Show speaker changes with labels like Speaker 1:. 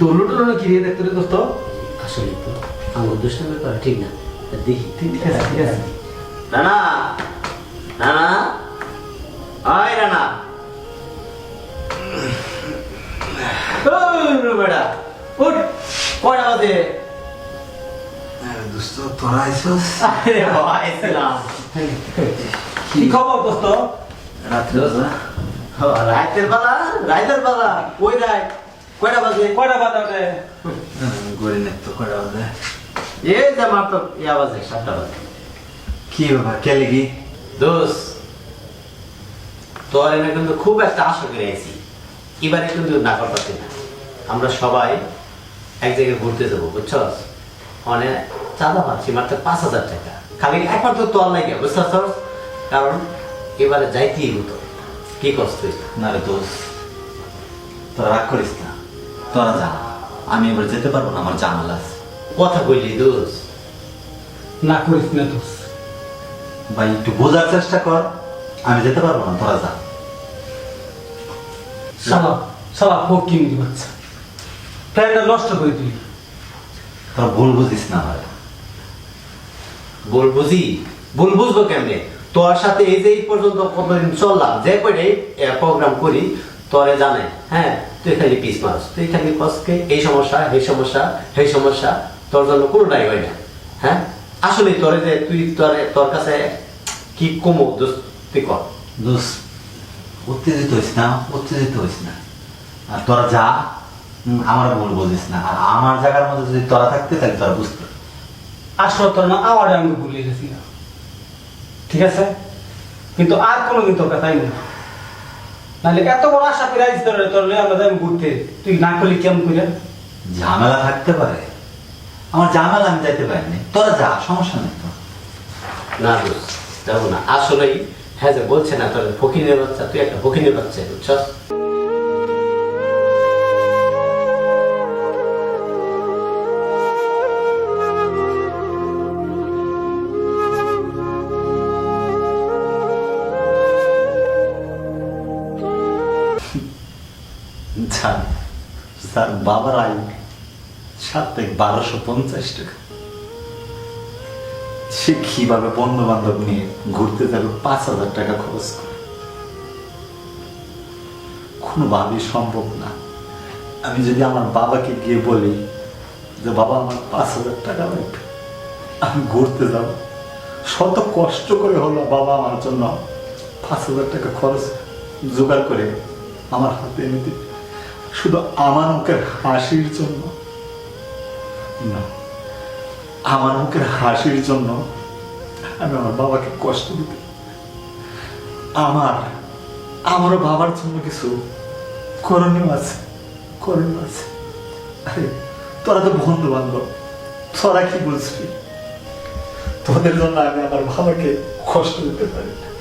Speaker 1: দোলো টোলো কি রে দেখতে দোস্ত?
Speaker 2: আসলে তো আমার দুষ্টামি করা ঠিক না। দেখি
Speaker 1: ঠিক আছে ঠিক আছে।
Speaker 3: রানা রানা আয় রানা ওই বেটা উঠ কয়টা বাজে?
Speaker 4: দোস্ত তোরা আইসস
Speaker 3: আরে ভাই ছিলাম
Speaker 1: কি খবর দোস্ত
Speaker 4: রাত্রে
Speaker 3: রাইতের বেলা রাইতের বেলা কই রাত কয়টা বাজে
Speaker 1: কয়টা বাজাতে
Speaker 4: গড়ি নেই তো করা হবে
Speaker 3: এই যে মাত্র ইয়া বাজে সাতটা বাজে
Speaker 4: কি বাবা কে লিগি
Speaker 3: দোষ তোর এনে কিন্তু খুব একটা আশা করে আছি এবারে কিন্তু না করতে না আমরা সবাই এক জায়গায় ঘুরতে যাব বুঝছস অনেক চাঁদা পাচ্ছি মাত্র পাঁচ হাজার টাকা। খালি একমাত্র তোর লাগে বুঝছস কারণ এবারে যাইতেই হতো কি কষ্ট
Speaker 4: না রে দোষ তোরা রাগ করিস না। তোরা যা। আমি এবার যেতে পারব না আমার জানালা
Speaker 3: কথা কইলি দোষ
Speaker 1: না করিস না দোষ
Speaker 4: ভাই একটু বোঝার চেষ্টা কর। আমি যেতে পারব না তোরা যা।
Speaker 1: সালা সালা ফকিং বাচ্চা। প্ল্যানটা নষ্ট করে দিলি।
Speaker 4: তোরা ভুল বুঝিস না ভাই
Speaker 3: বল বুঝি? ভুল বুঝব কেমনে? তোর সাথে এই যে এই পর্যন্ত কতদিন চললাম, যে করে প্রোগ্রাম করি, তোরে জানে হ্যাঁ তুই খালি পিস মারস, তুই খালি কসকে এই সমস্যা এই সমস্যা এই সমস্যা, তোর জন্য কোনোটাই হয় না হ্যাঁ? আসলে তোরে যে তুই তোর তোর কাছে কি কমো দোস্ত, তুই কর।
Speaker 4: দোষ উত্তেজিত হইস না, উত্তেজিত হইস না। আর তোরা যা আমার ভুল বুঝিস না। আর আমার জায়গার মধ্যে যদি তোরা থাকতে তাহলে তোরা বুঝতে
Speaker 1: আসলে তোর না আমার আমি ভুলে গেছি না। ঠিক আছে? কিন্তু আর কোনোদিন তোর কথাই না। নাহলে এত বড় আশা করে আইস তোর তোর আমরা যাই ঘুরতে। তুই না করলি কেমন করে
Speaker 4: ঝামেলা থাকতে পারে। আমার ঝামেলা আমি যাইতে পারিনি তোরা যা সমস্যা নেই তো।
Speaker 3: না যাব না। আসলেই হ্যাঁ যে বলছে না তোর ফকিনের বাচ্চা তুই একটা ফকিনের বাচ্চা বুঝছস?
Speaker 4: জান স্যার বাবার আয় সাপ্তাহিক বারোশো পঞ্চাশ টাকা। সে কীভাবে বন্ধু বান্ধব নিয়ে ঘুরতে যাবে পাঁচ হাজার টাকা খরচ করে। কোনোভাবেই সম্ভব না। আমি যদি আমার বাবাকে গিয়ে বলি যে, বাবা, আমার পাঁচ হাজার টাকা লাগবে। আমি ঘুরতে যাব। শত কষ্ট করে হলো বাবা আমার জন্য পাঁচ হাজার টাকা খরচ জোগাড় করে আমার হাতে এনে দিবে শুধু আমার হাসির জন্য? না আমার মুখের হাসির জন্য আমি আমার বাবাকে কষ্ট দিতে। আমার, আমারও বাবার জন্য কিছু করণীয় আছে করণীয় আছে। আরে, তোরা তো বন্ধু বান্ধব তোরা কি বুঝবি তোদের জন্য আমি আমার বাবাকে কষ্ট দিতে পারি না।